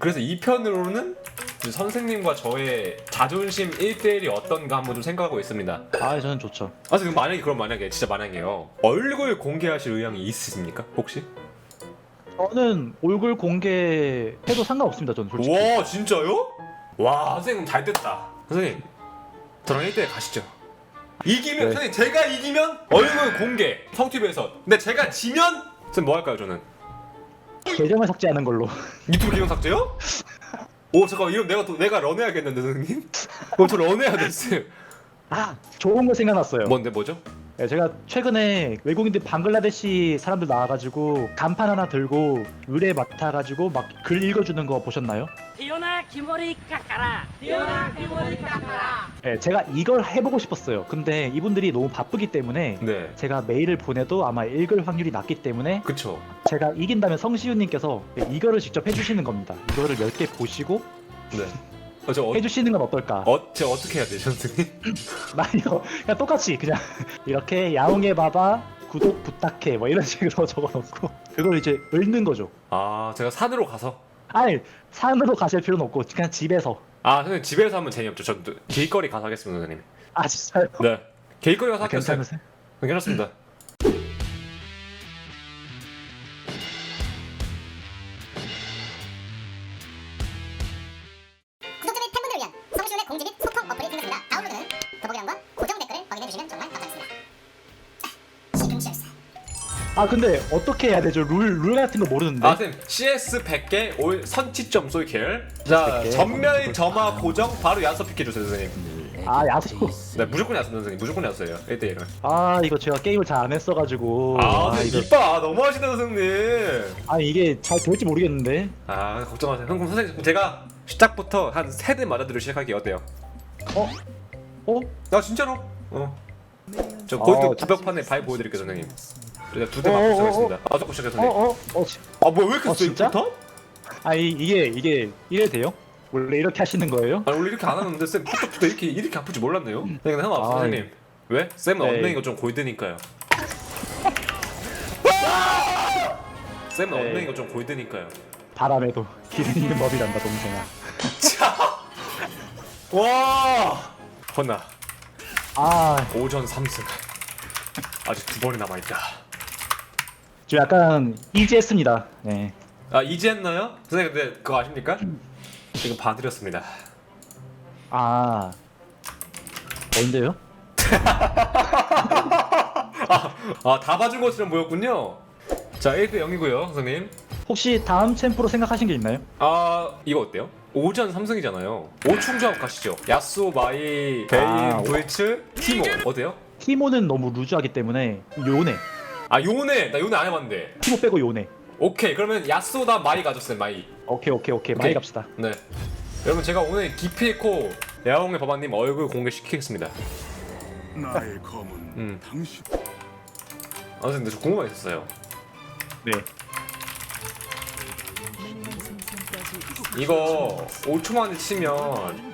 그래서 2편으로는 선생님과 저의 자존심 1대1이 어떤가 한번 좀 생각하고 있습니다. 아 저는 좋죠. 아, 지금 만약에 그럼 만약에 진짜 만약에요. 얼굴 공개하실 의향이 있으십니까? 혹시? 저는 얼굴 공개해도 상관없습니다. 저는 솔직히. 와, 진짜요? 와, 선생님 잘 됐다. 선생님, 저랑 1대1 가시죠. 이기면 네. 선생님 제가 이기면 얼굴 공개 성튜브에서. 근데 제가 지면 선생님 뭐 할까요, 저는? 계정을 삭제하는 걸로. 유튜브 계정 삭제요? 오 잠깐 이럼 내가 또 내가 런해야겠는데 선생님? 그럼 저 런해야 됐어요. 아 좋은 거 생각났어요. 뭔데 뭐죠? 예, 제가 최근에 외국인들 방글라데시 사람들 나와가지고 간판 하나 들고 의뢰 맡아가지고 막 글 읽어주는 거 보셨나요? 디오나 기머리 깎아라. 디오나 기머리 깎아라. 예, 제가 이걸 해보고 싶었어요. 근데 이분들이 너무 바쁘기 때문에 네. 제가 메일을 보내도 아마 읽을 확률이 낮기 때문에 그쵸. 제가 이긴다면 성시우님께서 예, 이거를 직접 해주시는 겁니다. 이거를 10개 보시고 네. 어, 저 어, 해주시는 건 어떨까? 어, 제가 어떻게 해야 되죠 선생님? 나 이거 그냥 똑같이 그냥 이렇게 야옹해 봐봐 구독 부탁해 뭐 이런 식으로 적어놓고 그걸 이제 읽는 거죠. 아 제가 산으로 가서. 아니 산으로 가실 필요는 없고 그냥 집에서. 아 선생님 집에서 하면 재미없죠. 전또 길거리 가서 하겠습니다 선생님. 아 진짜요? 네. 길거리 가서 아, 하겠어요. 괜찮으세요? 네, 괜찮습니다. 아 근데 어떻게 해야 되죠? 룰, 룰 같은 거 모르는데. 아 선생님 CS 100개 올 선취점 쏘이킬. 자 100 개. 전멸 점화 고정 바로 야수 픽해 주세요 선생님. 아 야수. 네 무조건 야수 선생님 무조건 야수예요 1대1은. 아 이거 제가 게임을 잘 안 했어가지고. 아, 이거. 선생님 이빠 너무하시네 선생님. 아 이게 잘 될지 모르겠는데. 아 걱정하세요. 그럼 선생님 제가 시작부터 한 세대 맞아드리고 시작할게요. 어때요? 어? 어? 나 진짜로. 어. 저 골드 아, 구벽판에 바위 보여드릴게요 선생님. 제가 두 어, 대 맞고 어, 시작했습니다. 아 자꾸 시작해 어? 선생님. 어? 어? 지- 아 뭐야 왜 이렇게 어, 세 진짜? 이부터? 아 이, 이게 이게 이래 돼요? 원래 이렇게 하시는 거예요? 아니 원래 이렇게 안 하는데 쌤 부터부터 이렇게 이렇게 아플 줄 몰랐네요. 네, 근데 상관없어 아, 선생님. 왜? 쌤은 네. 엉덩이가 좀 골드니까요. 쌤은 네. 엉덩이가 좀 골드니까요. 바람에도 길은 있는 법이란다 동생아. 와. 허나 아 오전 3승 아직 두 번이 남아 있다. 저 약간 이지했습니다. 네. 아 이제 했나요? 선생님 근데 그거 아십니까? 지금 봐드렸습니다. 아 언제요? 아 다 봐준 것처럼 보였군요. 자 1대 0이고요 선생님. 혹시 다음 챔프로 생각하신 게 있나요? 아 이거 어때요? 오전 3승이잖아요. 오충 조합 가시죠. 야수, 마이, 베인, 아, 도이츠, 티모 어때요? 티모는 너무 루즈하기 때문에 요네. 아 요네 나 요네 안 해봤는데. 티모 빼고 요네. 오케이 그러면 야수다 마이 가졌어요 마이. 오케이 오케이 오케이 많이 갑시다. 네. 여러분 제가 오늘 기필코 야옹의 법안님 얼굴 공개시키겠습니다. 나의 검은 음. 당신 아 근데 저 궁금한 게 있었어요. 네. 이거 5초 만에 치면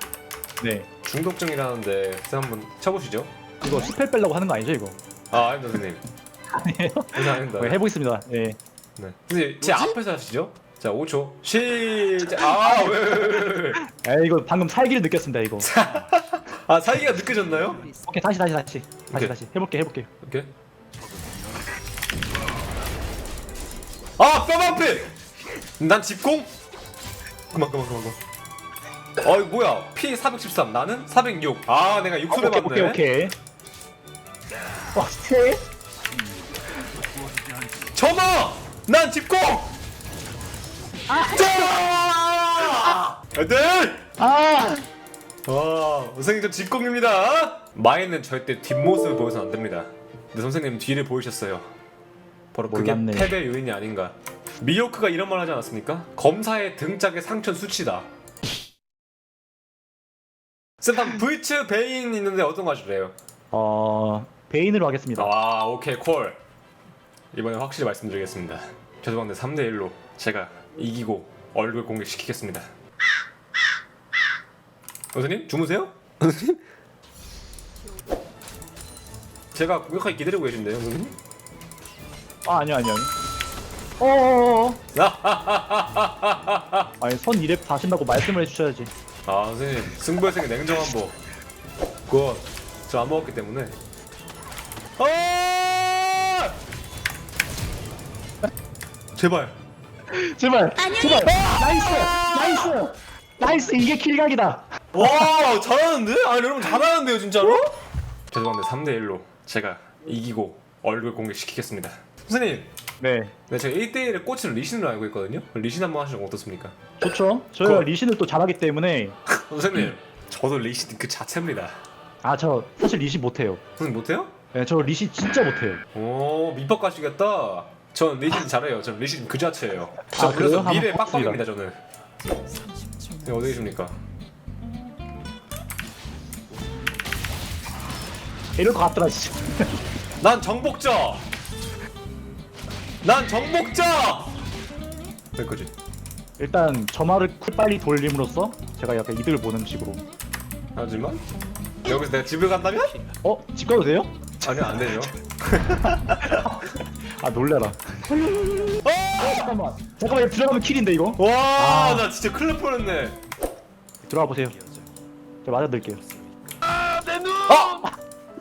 네. 중독증이라는데 쌤 한번 쳐보시죠. 이거 스펠 빼려고 하는 거 아니죠 이거? 아 아닙니다 선생님. 아니에요? 아닙니다. 네, 해보겠습니다. 네. 네. 선생님 제 앞에서 하시죠. 자 5초 시작. 아 왜 왜 왜 왜 아 이거 방금 살기를 느꼈습니다 이거. 아 사이가 느껴졌나요? 오케이 다시 다시 다시 다시 오케이. 다시 해볼게 해볼게. 오케이. 아 뼈방패. 난 집공. 그만 그만 그만 그만. 어이 뭐야 P 413 나는 406. 아 내가 6소 오케이 대 오케이 맞네. 오케이. 와 스테? 점아! 난 집공! 아! 애들! 아! 와, 선생님 저 집공입니다. 마이는 절대 뒷모습을 보여서는 안 됩니다. 근데 선생님 뒤를 보이셨어요. 바로 그게 몰랐네. 패배 요인이 아닌가. 미호크가 이런 말 하지 않았습니까? 검사의 등짝의 상처 수치다. 쌤, 브이츠 베인 있는데 어떤 거 하실래요? 어 베인으로 하겠습니다. 아 오케이 콜 이번에 확실히 말씀드리겠습니다 죄송한데 3대 1로 제가 이기고 얼굴 공개시키겠습니다 선생님 주무세요? 선생님? 제가 공격하기 기다리고 계신데요 선생님? 아 아니요 아니요. 아니요. 어어어. 아니 선 2렙 다신다고 말씀을 해주셔야지. 아 선생님 승부의 세계 냉정한 법 그거 저안 먹었기 때문에 아! 제발 제발 제발. 나이스 나이스 나이스 이게 킬각이다. 와 잘하는데? 아니 여러분 잘하는데요 진짜로? 죄송한데 3대 1로 제가 이기고 얼굴 공개시키겠습니다 선생님 네. 네, 제가 1대1에 꽂힌 리신으로 알고 있거든요 리신 한번 하시는 거 어떻습니까? 좋죠. 저희가 그거- 리신을 또 잘하기 때문에 선생님 저도 리신 그 자체입니다 아 저 사실 리신 못해요. 선생님 못해요? 네, 저 리신 진짜 못해요. 오 밑밥 가시겠다 전 리신 잘해요 전 리신 그 자체예요 저 아, 그래서 그래요? 미래 빡빡입니다 저는 네, 어디 계십니까? 이럴 것 같더라 진짜. 난 정복자 난 정복자 여기까지 일단 점화를 쿨 빨리 돌림으로써 제가 약간 이득을 보는 식으로. 하지만 여기서 내가 집을 간다면? 어? 집 가도 돼요? 아니요 안 되죠 아 놀래라. 어, 잠깐만. 잠깐만 이거 들어가면 킬인데 이거. 와, 아. 나 진짜 큰일 날 뻔했네. 들어와 보세요. 제가 맞아 드릴게요. 아!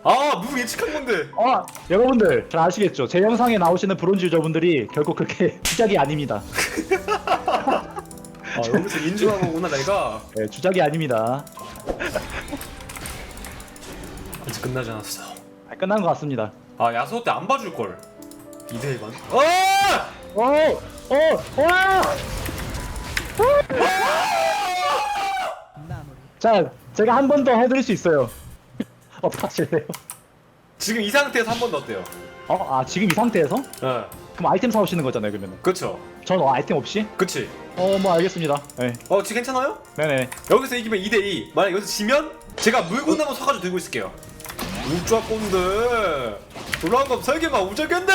아, 누구 예측한 건데? 아 여러분들 잘 아시겠죠? 제 영상에 나오시는 브론즈 유저분들이 결국 그렇게 주작이 아닙니다. 아, 여기서 인중한 거구나, 내가. 네, 주작이 아닙니다. 아직 끝나지 않았어. 아, 끝난 것 같습니다. 아, 야수호 때안 봐줄 걸. 2대 1만. 어! 어! 어! 어! 자, 제가 한 번 더 해드릴 수 있어요. 어떡하실래요? 지금 이 상태에서 한 번 더 어때요? 어? 아 지금 이 상태에서? 예. 그럼 아이템 사오시는 거잖아요 그러면 그쵸. 전 어, 아이템 없이? 그치. 어 뭐 알겠습니다 네 어, 지금 괜찮아요? 네네 여기서 이기면 2대 2. 만약 여기서 지면 제가 물고 나면 서가지고 들고 있을게요. 우짜 꼰대. 돌아온 건 설계가 꼰대.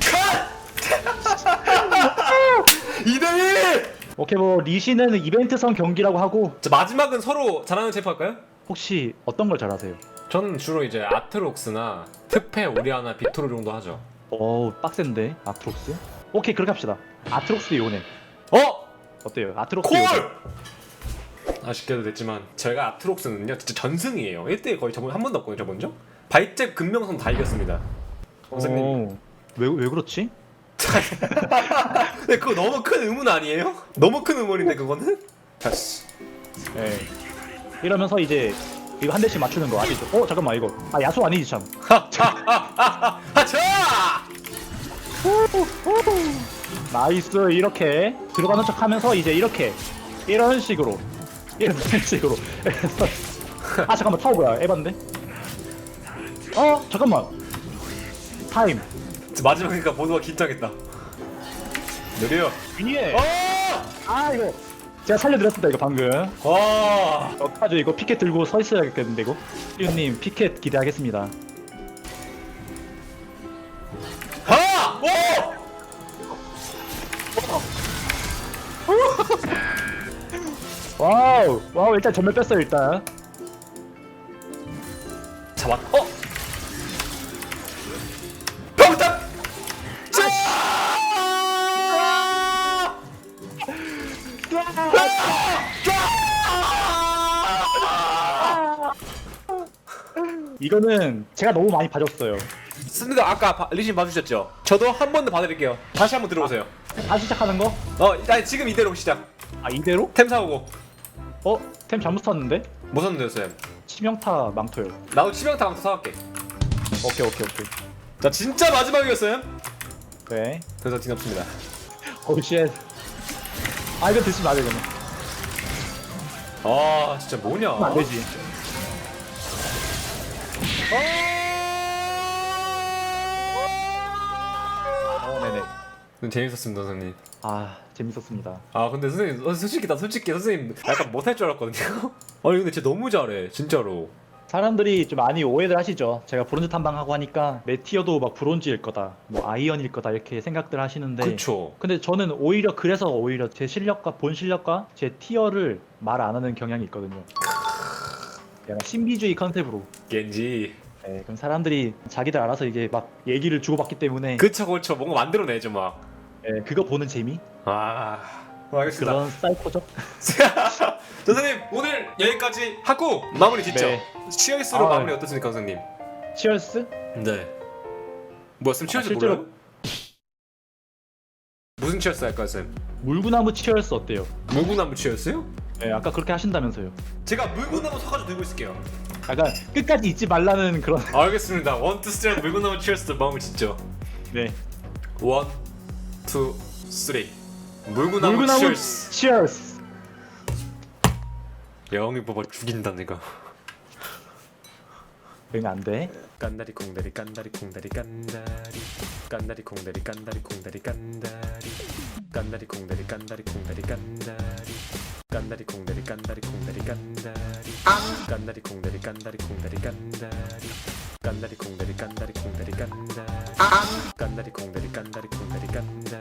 컷! 2대 1. 오케이 뭐 리시는 이벤트성 경기라고 하고 자, 마지막은 서로 잘하는 챔프 할까요? 혹시 어떤 걸 잘하세요? 저는 주로 이제 아트록스나 특패 오리아나 비토르 정도 하죠. 어우 빡센데 아트록스? 오케이 그렇게 합시다 아트록스 요네 어? 어때요? 아트록스 콜! 요네 아쉽게도 됐지만 제가 아트록스는요 진짜 전승이에요. 1대1 거의 저번 한 번도 없거든요 저번 죠? 발제 금명선 다 이겼습니다. 선생님. 어, 왜, 왜 그렇지? 근데 그거 너무 큰 의문 아니에요? 너무 큰 의문인데 그거는? 다시 네 이러면서 이제 이거 한 대씩 맞추는 거 아시죠? 어 잠깐만 이거. 아 야수 아니지 참. 하차! 나이스 이렇게. 들어가는 척 하면서 이제 이렇게. 이런 식으로 이런 식으로. 아 잠깐만 타워 뭐야? 에반데? 어? 잠깐만. 타임. 마지막이니까 모두가 긴장했다. 느려. 위에. 어! 아 이거 제가 살려드렸습니다 이거 방금. 와! 어떡하죠 이거 피켓 들고 서 있어야겠는데 이거? 님 피켓 기대하겠습니다 와우 와우 일단 전멸 뺐어요 일단 잡았 어? 병탁! 자! 이거는 제가 너무 많이 봐줬어요 씁니다 아까 바- 리신 봐주셨죠? 저도 한 번 더 봐드릴게요 다시 한번 들어보세요 다시 시작하는 거? 어 일단 지금 이대로 시작 아 이대로? 템 사오고 어? 템 잘못 샀는데? 뭐 샀는데요 쌤? 치명타 망토요 나도 치명타부터 사갈게 오케이 오케이 오케이 자 진짜 마지막이었어요 네 그래서 뒤엎습니다 어우 쉣. 아 이거 드시면 안 돼, 이거는. 아 진짜 뭐냐 안 되지. 어, 네네. 음, 재밌었습니다 선생님 아, 재밌었습니다. 아 근데 선생님 어, 솔직히 나 솔직히 선생님 약간 못할 줄 알았거든요 아니 근데 진짜 너무 잘해 진짜로 사람들이 좀 많이 오해들 하시죠. 제가 브론즈 탐방하고 하니까 메티어도 막 브론즈일 거다, 뭐 아이언일 거다 이렇게 생각들 하시는데. 그쵸 근데 저는 오히려 그래서 오히려 제 실력과 본 실력과 제 티어를 말 안 하는 경향이 있거든요. 약간 신비주의 컨셉으로. 겐지 네, 그럼 사람들이 자기들 알아서 이게 막 얘기를 주고받기 때문에 그쵸 그쵸 뭔가 만들어내죠 막. 네, 그거 보는 재미 아 알겠습니다. 그런 사이코적 자, 선생님 오늘 여기까지 하고 마무리 짓죠. 네. 치얼스로 아, 마무리 어떻습니까, 선생님? 치얼스 네. 뭐였으면 치얼스 아, 실제로- 몰라요? 무슨 치얼스 할까요, 쌤? 물구나무 치얼스 어때요? 물구나무 치얼스요? 네, 아까 그렇게 하신다면서요. 제가 물구나무 서가지고 들고 있을게요. 약간 끝까지 잊지 말라는 그런 알겠습니다. 원, 투, 쓰리 물구나무 치얼스 마무리 짓죠. 네 원, 투, 쓰리. 물구나무, 물구나무 치얼스. 치얼스. 영이 봐봐 죽인다 내가. 응 안 돼. 깐다리 콩다리 깐다리 콩다리 깐다리 깐다리 콩다리 깐다리 콩다리 깐다리 깐다리 콩다리 깐다리 콩다리 깐다리 깐다리 콩다리 깐다리 콩다리 깐다리 깐다리 콩다리 깐다리 콩다리 깐다리 깐다리 콩다리 깐다리 콩다리 깐다리 깐다리 콩다리 깐다리 콩다리 깐다리